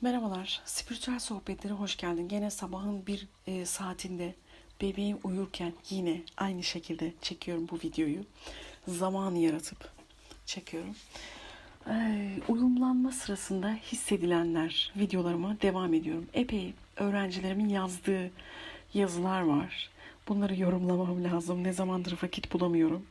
Merhabalar, spiritüel sohbetlere hoş geldin. Gene sabahın bir e, saatinde bebeğim uyurken yine aynı şekilde çekiyorum bu videoyu. Zaman yaratıp çekiyorum. Ee, uyumlanma sırasında hissedilenler videolarıma devam ediyorum. Epey öğrencilerimin yazdığı yazılar var. Bunları yorumlamam lazım. Ne zamandır vakit bulamıyorum.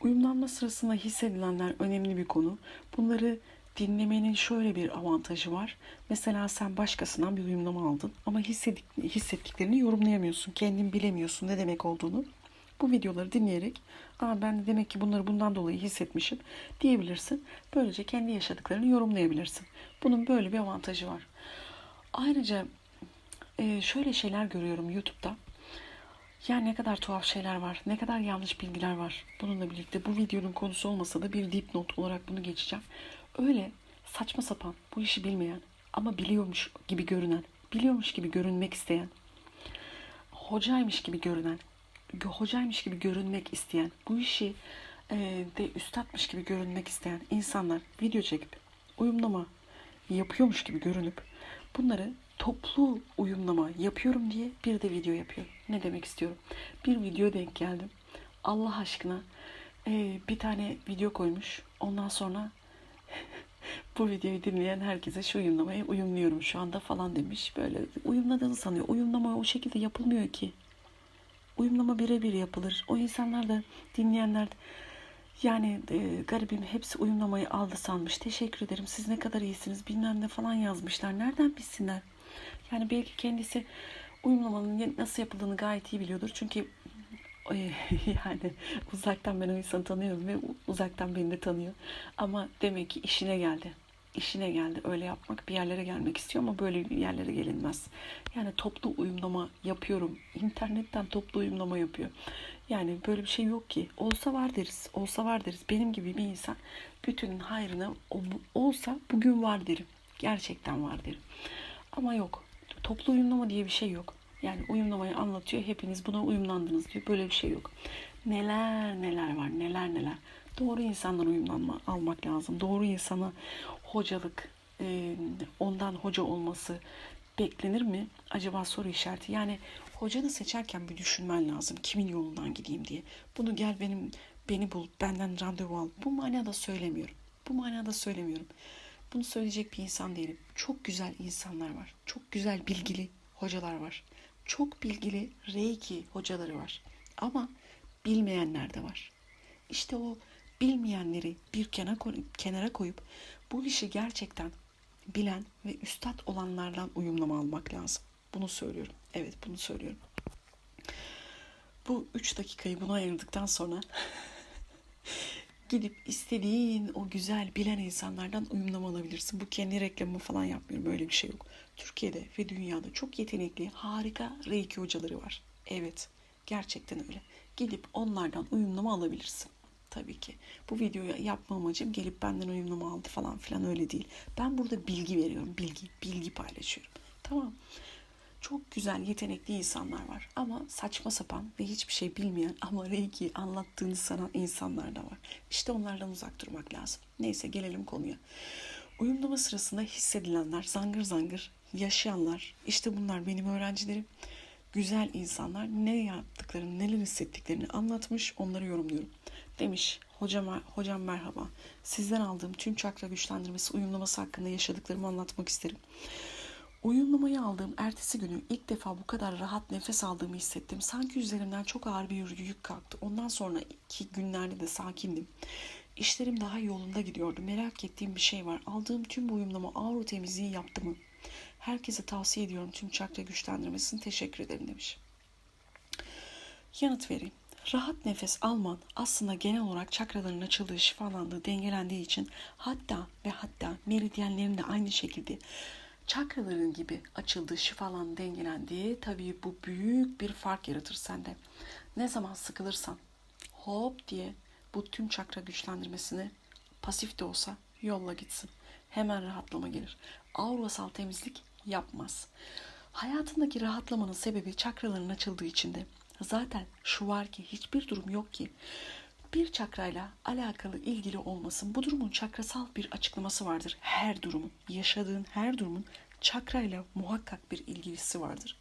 Uyumlanma sırasında hissedilenler önemli bir konu. Bunları dinlemenin şöyle bir avantajı var. Mesela sen başkasından bir uyumlama aldın ama hissedik, hissettiklerini yorumlayamıyorsun. Kendin bilemiyorsun ne demek olduğunu. Bu videoları dinleyerek Aa, ben de demek ki bunları bundan dolayı hissetmişim diyebilirsin. Böylece kendi yaşadıklarını yorumlayabilirsin. Bunun böyle bir avantajı var. Ayrıca e, şöyle şeyler görüyorum YouTube'da. Ya ne kadar tuhaf şeyler var, ne kadar yanlış bilgiler var. Bununla birlikte bu videonun konusu olmasa da bir dipnot olarak bunu geçeceğim. Öyle saçma sapan, bu işi bilmeyen ama biliyormuş gibi görünen, biliyormuş gibi görünmek isteyen, hocaymış gibi görünen, gö- hocaymış gibi görünmek isteyen, bu işi e, de üstatmış gibi görünmek isteyen insanlar video çekip uyumlama yapıyormuş gibi görünüp bunları toplu uyumlama yapıyorum diye bir de video yapıyor. Ne demek istiyorum? Bir video denk geldim. Allah aşkına e, bir tane video koymuş. Ondan sonra bu videoyu dinleyen herkese şu uyumlamaya uyumluyorum şu anda falan demiş. Böyle uyumladığını sanıyor. Uyumlama o şekilde yapılmıyor ki. Uyumlama birebir yapılır. O insanlar da dinleyenler de yani e, garibim hepsi uyumlamayı aldı sanmış. Teşekkür ederim. Siz ne kadar iyisiniz bilmem ne falan yazmışlar. Nereden bilsinler? Yani belki kendisi uyumlamanın nasıl yapıldığını gayet iyi biliyordur. Çünkü yani uzaktan ben o insanı tanıyorum ve uzaktan beni de tanıyor. Ama demek ki işine geldi. İşine geldi. Öyle yapmak bir yerlere gelmek istiyor ama böyle yerlere gelinmez. Yani toplu uyumlama yapıyorum. İnternetten toplu uyumlama yapıyor. Yani böyle bir şey yok ki. Olsa var deriz. Olsa var deriz. Benim gibi bir insan bütünün hayrına olsa bugün var derim. Gerçekten var derim. Ama yok. Toplu uyumlama diye bir şey yok. Yani uyumlamayı anlatıyor. Hepiniz buna uyumlandınız diyor. Böyle bir şey yok. Neler neler var. Neler neler. Doğru insandan uyumlanma almak lazım. Doğru insana hocalık, e, ondan hoca olması beklenir mi? Acaba soru işareti. Yani hocanı seçerken bir düşünmen lazım. Kimin yolundan gideyim diye. Bunu gel benim beni bul, benden randevu al. Bu manada söylemiyorum. Bu manada söylemiyorum. Bunu söyleyecek bir insan değilim. Çok güzel insanlar var. Çok güzel bilgili hocalar var. Çok bilgili Reiki hocaları var. Ama bilmeyenler de var. İşte o bilmeyenleri bir kenara koyup, kenara koyup bu işi gerçekten bilen ve üstad olanlardan uyumlama almak lazım. Bunu söylüyorum. Evet bunu söylüyorum. Bu üç dakikayı buna ayırdıktan sonra gidip istediğin o güzel bilen insanlardan uyumlama alabilirsin. Bu kendi reklamımı falan yapmıyorum. Böyle bir şey yok. Türkiye'de ve dünyada çok yetenekli, harika reiki hocaları var. Evet, gerçekten öyle. Gidip onlardan uyumlama alabilirsin. Tabii ki. Bu videoyu yapma amacım gelip benden uyumlama aldı falan filan öyle değil. Ben burada bilgi veriyorum. Bilgi, bilgi paylaşıyorum. Tamam. Çok güzel, yetenekli insanlar var. Ama saçma sapan ve hiçbir şey bilmeyen ama Reiki anlattığını sanan insanlar da var. İşte onlardan uzak durmak lazım. Neyse gelelim konuya. Uyumlama sırasında hissedilenler, zangır zangır yaşayanlar, işte bunlar benim öğrencilerim. Güzel insanlar ne yaptıklarını, neler hissettiklerini anlatmış, onları yorumluyorum. Demiş, hocam, hocam merhaba. Sizden aldığım tüm çakra güçlendirmesi uyumlaması hakkında yaşadıklarımı anlatmak isterim. Uyumlamayı aldığım ertesi günü ilk defa bu kadar rahat nefes aldığımı hissettim. Sanki üzerimden çok ağır bir yük kalktı. Ondan sonra iki günlerde de sakindim. İşlerim daha yolunda gidiyordu. Merak ettiğim bir şey var. Aldığım tüm bu uyumlama aura temizliği yaptı mı? Herkese tavsiye ediyorum tüm çakra güçlendirmesini. Teşekkür ederim demiş. Yanıt vereyim. Rahat nefes alman aslında genel olarak çakraların açıldığı, şifalandığı, dengelendiği için hatta ve hatta meridyenlerin de aynı şekilde çakraların gibi açıldığı, şifalandığı, dengelendiği tabii bu büyük bir fark yaratır sende. Ne zaman sıkılırsan hop diye bu tüm çakra güçlendirmesini pasif de olsa yolla gitsin. Hemen rahatlama gelir. Aurasal temizlik yapmaz. Hayatındaki rahatlamanın sebebi çakraların açıldığı içinde. Zaten şu var ki hiçbir durum yok ki bir çakrayla alakalı ilgili olmasın. Bu durumun çakrasal bir açıklaması vardır. Her durumun, yaşadığın her durumun çakrayla muhakkak bir ilgisi vardır.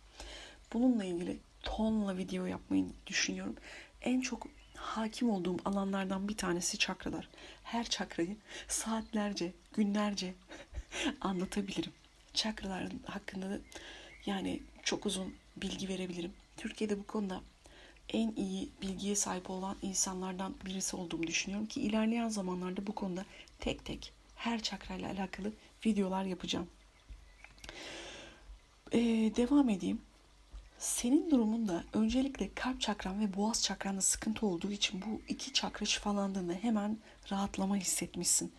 Bununla ilgili tonla video yapmayı düşünüyorum. En çok hakim olduğum alanlardan bir tanesi çakralar. Her çakrayı saatlerce, günlerce anlatabilirim. Çakraların hakkında da yani çok uzun bilgi verebilirim. Türkiye'de bu konuda en iyi bilgiye sahip olan insanlardan birisi olduğumu düşünüyorum ki ilerleyen zamanlarda bu konuda tek tek her çakrayla alakalı videolar yapacağım. Ee, devam edeyim. Senin durumunda öncelikle kalp çakran ve boğaz çakranda sıkıntı olduğu için bu iki çakra şifalandığında hemen rahatlama hissetmişsin.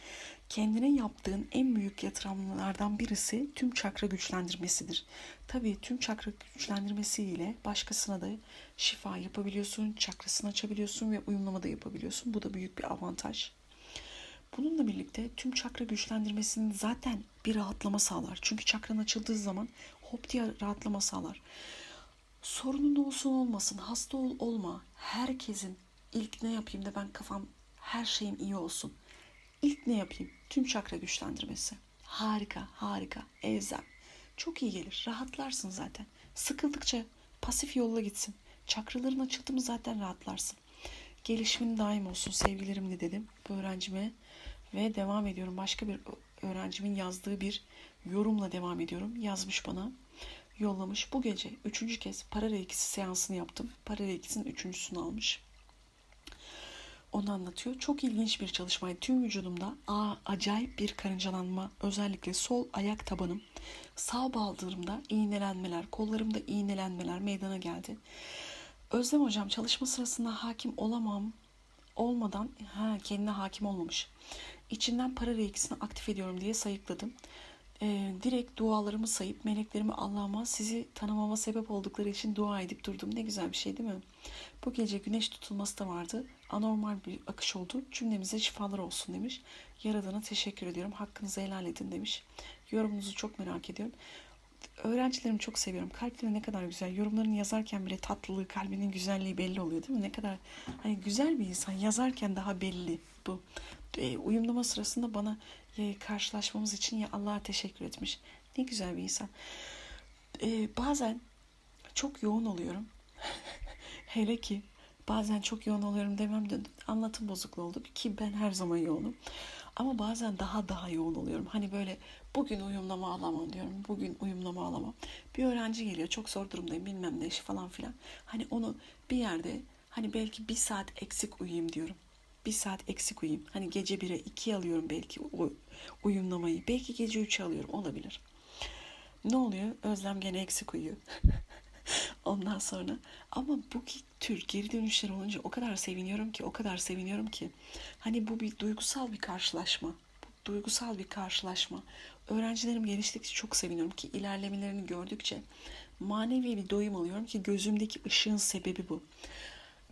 Kendine yaptığın en büyük yatırımlardan birisi tüm çakra güçlendirmesidir. Tabii tüm çakra güçlendirmesiyle başkasına da şifa yapabiliyorsun, çakrasını açabiliyorsun ve uyumlama da yapabiliyorsun. Bu da büyük bir avantaj. Bununla birlikte tüm çakra güçlendirmesinin zaten bir rahatlama sağlar. Çünkü çakran açıldığı zaman hop diye rahatlama sağlar. Sorunun olsun olmasın, hasta ol olma. Herkesin ilk ne yapayım da ben kafam her şeyim iyi olsun. İlk ne yapayım? Tüm çakra güçlendirmesi. Harika, harika. Evzem. Çok iyi gelir. Rahatlarsın zaten. Sıkıldıkça pasif yolla gitsin. Çakraların açıldı mı zaten rahatlarsın. Gelişimin daim olsun sevgilerimle dedim bu öğrencime. Ve devam ediyorum. Başka bir öğrencimin yazdığı bir yorumla devam ediyorum. Yazmış bana yollamış. Bu gece üçüncü kez para reikisi seansını yaptım. Para reikisinin üçüncüsünü almış. Onu anlatıyor. Çok ilginç bir çalışmaydı. Tüm vücudumda aa, acayip bir karıncalanma. Özellikle sol ayak tabanım. Sağ baldırımda iğnelenmeler, kollarımda iğnelenmeler meydana geldi. Özlem hocam çalışma sırasında hakim olamam olmadan ha, kendine hakim olmamış. İçinden para reikisini aktif ediyorum diye sayıkladım e, direkt dualarımı sayıp meleklerimi Allah'ıma sizi tanımama sebep oldukları için dua edip durdum. Ne güzel bir şey değil mi? Bu gece güneş tutulması da vardı. Anormal bir akış oldu. Cümlemize şifalar olsun demiş. Yaradana teşekkür ediyorum. Hakkınızı helal edin demiş. Yorumunuzu çok merak ediyorum. Öğrencilerimi çok seviyorum. Kalpleri ne kadar güzel. Yorumlarını yazarken bile tatlılığı, kalbinin güzelliği belli oluyor değil mi? Ne kadar hani güzel bir insan. Yazarken daha belli bu. E, uyumlama sırasında bana karşılaşmamız için ya Allah'a teşekkür etmiş. Ne güzel bir insan. E, bazen çok yoğun oluyorum. Hele ki bazen çok yoğun oluyorum demem de anlatım bozukluğu oldu ki ben her zaman yoğunum. Ama bazen daha daha yoğun oluyorum. Hani böyle bugün uyumlama alamam diyorum. Bugün uyumlama alamam. Bir öğrenci geliyor çok zor durumdayım bilmem ne işi falan filan. Hani onu bir yerde hani belki bir saat eksik uyuyayım diyorum bir saat eksik uyuyayım. Hani gece 1'e 2'ye alıyorum belki o uyumlamayı. Belki gece 3'e alıyorum olabilir. Ne oluyor? Özlem gene eksik uyuyor. Ondan sonra ama bu tür geri dönüşler olunca o kadar seviniyorum ki, o kadar seviniyorum ki. Hani bu bir duygusal bir karşılaşma. Bu duygusal bir karşılaşma. Öğrencilerim geliştikçe çok seviniyorum ki ilerlemelerini gördükçe manevi bir doyum alıyorum ki gözümdeki ışığın sebebi bu.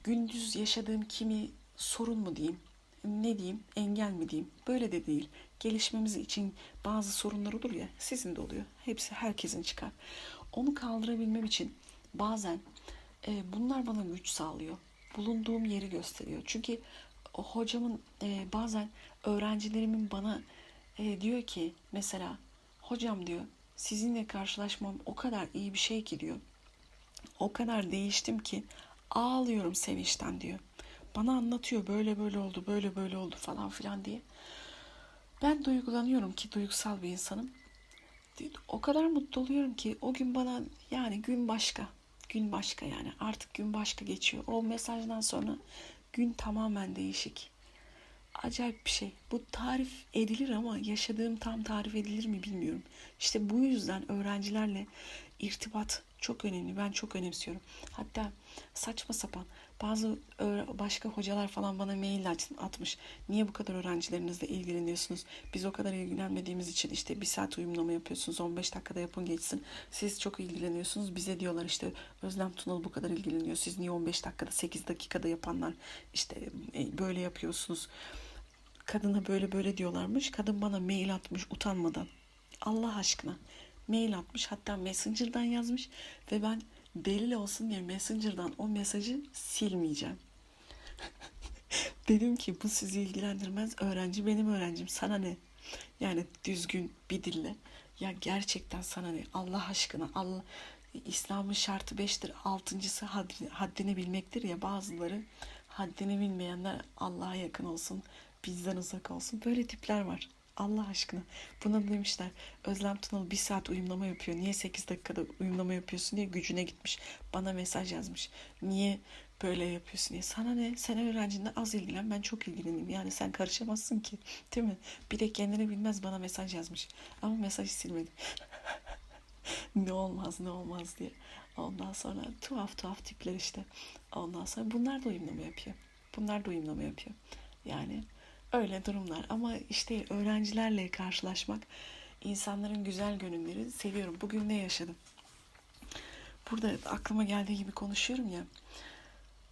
Gündüz yaşadığım kimi sorun mu diyeyim, ne diyeyim, engel mi diyeyim. Böyle de değil. Gelişmemiz için bazı sorunlar olur ya, sizin de oluyor. Hepsi herkesin çıkar. Onu kaldırabilmem için bazen e, bunlar bana güç sağlıyor. Bulunduğum yeri gösteriyor. Çünkü hocamın e, bazen öğrencilerimin bana e, diyor ki mesela hocam diyor sizinle karşılaşmam o kadar iyi bir şey ki diyor. O kadar değiştim ki ağlıyorum sevinçten diyor. Bana anlatıyor böyle böyle oldu, böyle böyle oldu falan filan diye. Ben duygulanıyorum ki duygusal bir insanım. O kadar mutlu oluyorum ki o gün bana yani gün başka. Gün başka yani artık gün başka geçiyor. O mesajdan sonra gün tamamen değişik. Acayip bir şey. Bu tarif edilir ama yaşadığım tam tarif edilir mi bilmiyorum. İşte bu yüzden öğrencilerle irtibat çok önemli. Ben çok önemsiyorum. Hatta saçma sapan bazı başka hocalar falan bana mail atmış. Niye bu kadar öğrencilerinizle ilgileniyorsunuz? Biz o kadar ilgilenmediğimiz için işte bir saat uyumlama yapıyorsunuz. 15 dakikada yapın geçsin. Siz çok ilgileniyorsunuz. Bize diyorlar işte Özlem Tunalı bu kadar ilgileniyor. Siz niye 15 dakikada 8 dakikada yapanlar işte e, böyle yapıyorsunuz. Kadına böyle böyle diyorlarmış. Kadın bana mail atmış utanmadan. Allah aşkına mail atmış hatta Messenger'dan yazmış ve ben delil olsun diye Messenger'dan o mesajı silmeyeceğim. Dedim ki bu sizi ilgilendirmez. Öğrenci benim öğrencim. Sana ne? Yani düzgün bir dille. Ya gerçekten sana ne? Allah aşkına Allah İslam'ın şartı beştir. Altıncısı haddini, bilmektir ya bazıları haddini bilmeyenler Allah'a yakın olsun, bizden uzak olsun. Böyle tipler var. Allah aşkına. Buna demişler. Özlem Tunalı bir saat uyumlama yapıyor. Niye 8 dakikada uyumlama yapıyorsun diye gücüne gitmiş. Bana mesaj yazmış. Niye böyle yapıyorsun diye. Sana ne? Sen öğrencinle az ilgilen. Ben çok ilgileneyim. Yani sen karışamazsın ki. Değil mi? Bir de kendini bilmez bana mesaj yazmış. Ama mesajı silmedim. ne olmaz ne olmaz diye. Ondan sonra tuhaf tuhaf tipler işte. Ondan sonra bunlar da uyumlama yapıyor. Bunlar da uyumlama yapıyor. Yani öyle durumlar. Ama işte öğrencilerle karşılaşmak, insanların güzel gönülleri seviyorum. Bugün ne yaşadım? Burada aklıma geldiği gibi konuşuyorum ya.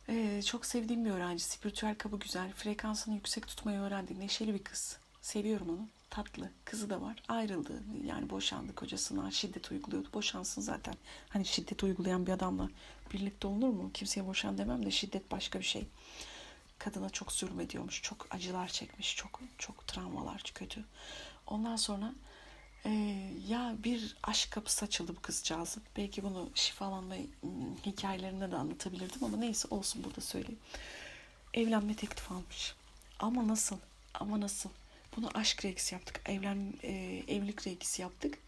Ee, çok sevdiğim bir öğrenci. Spiritüel kabı güzel. Frekansını yüksek tutmayı öğrendi. Neşeli bir kız. Seviyorum onu. Tatlı. Kızı da var. Ayrıldı. Yani boşandı kocasına. Şiddet uyguluyordu. Boşansın zaten. Hani şiddet uygulayan bir adamla birlikte olunur mu? Kimseye boşan demem de şiddet başka bir şey. Kadına çok zulmediyormuş. Çok acılar çekmiş. Çok çok travmalar kötü. Ondan sonra e, ya bir aşk kapısı açıldı bu kızcağızın. Belki bunu şifalanma hikayelerinde de anlatabilirdim ama neyse olsun burada söyleyeyim. Evlenme teklifi almış. Ama nasıl? Ama nasıl? Bunu aşk reiksi yaptık. Evlen, e, evlilik reiksi yaptık.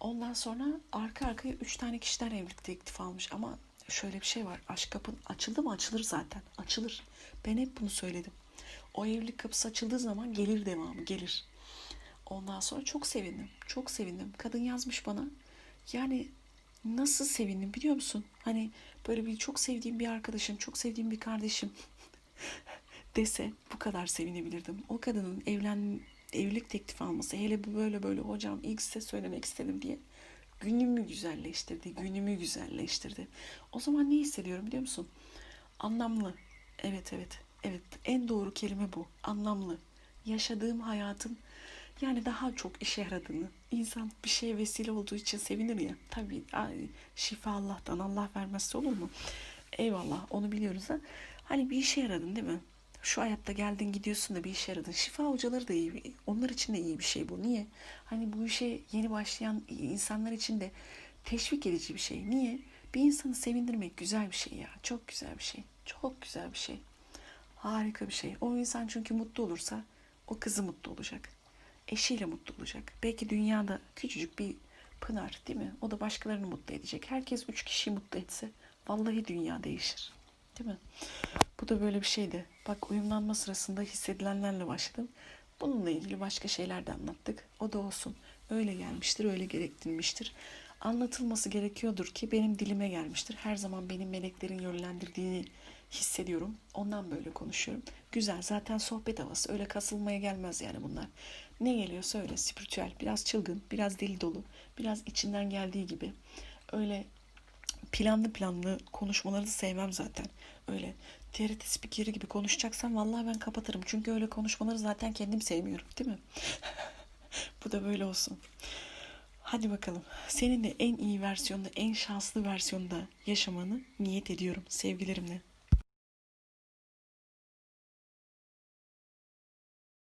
Ondan sonra arka arkaya üç tane kişiden evlilik teklifi almış. Ama şöyle bir şey var. Aşk kapın açıldı mı açılır zaten. Açılır. Ben hep bunu söyledim. O evlilik kapısı açıldığı zaman gelir devamı gelir. Ondan sonra çok sevindim. Çok sevindim. Kadın yazmış bana. Yani nasıl sevindim biliyor musun? Hani böyle bir çok sevdiğim bir arkadaşım, çok sevdiğim bir kardeşim dese bu kadar sevinebilirdim. O kadının evlen evlilik teklifi alması hele bu böyle böyle hocam ilk size söylemek istedim diye günümü güzelleştirdi, günümü güzelleştirdi. O zaman ne hissediyorum biliyor musun? Anlamlı. Evet evet. Evet en doğru kelime bu. Anlamlı. Yaşadığım hayatın yani daha çok işe yaradığını, insan bir şeye vesile olduğu için sevinir ya. Tabii şifa Allah'tan, Allah vermezse olur mu? Eyvallah, onu biliyoruz da. Hani bir işe yaradın değil mi? Şu hayatta geldin gidiyorsun da bir işe yaradın. Şifa hocaları da iyi. Onlar için de iyi bir şey bu. Niye? Hani bu işe yeni başlayan insanlar için de teşvik edici bir şey. Niye? Bir insanı sevindirmek güzel bir şey ya. Çok güzel bir şey. Çok güzel bir şey. Harika bir şey. O insan çünkü mutlu olursa o kızı mutlu olacak. Eşiyle mutlu olacak. Belki dünyada küçücük bir pınar değil mi? O da başkalarını mutlu edecek. Herkes üç kişiyi mutlu etse vallahi dünya değişir. Değil mi? Bu da böyle bir şeydi. Bak uyumlanma sırasında hissedilenlerle başladım. Bununla ilgili başka şeyler de anlattık. O da olsun. Öyle gelmiştir, öyle gerektirmiştir. Anlatılması gerekiyordur ki benim dilime gelmiştir. Her zaman benim meleklerin yönlendirdiğini hissediyorum. Ondan böyle konuşuyorum. Güzel zaten sohbet havası. Öyle kasılmaya gelmez yani bunlar. Ne geliyorsa öyle spiritüel. Biraz çılgın, biraz deli dolu. Biraz içinden geldiği gibi. Öyle planlı planlı konuşmaları da sevmem zaten. Öyle TRT spikeri gibi konuşacaksam vallahi ben kapatırım. Çünkü öyle konuşmaları zaten kendim sevmiyorum değil mi? Bu da böyle olsun. Hadi bakalım. Senin de en iyi versiyonda, en şanslı versiyonda yaşamanı niyet ediyorum sevgilerimle.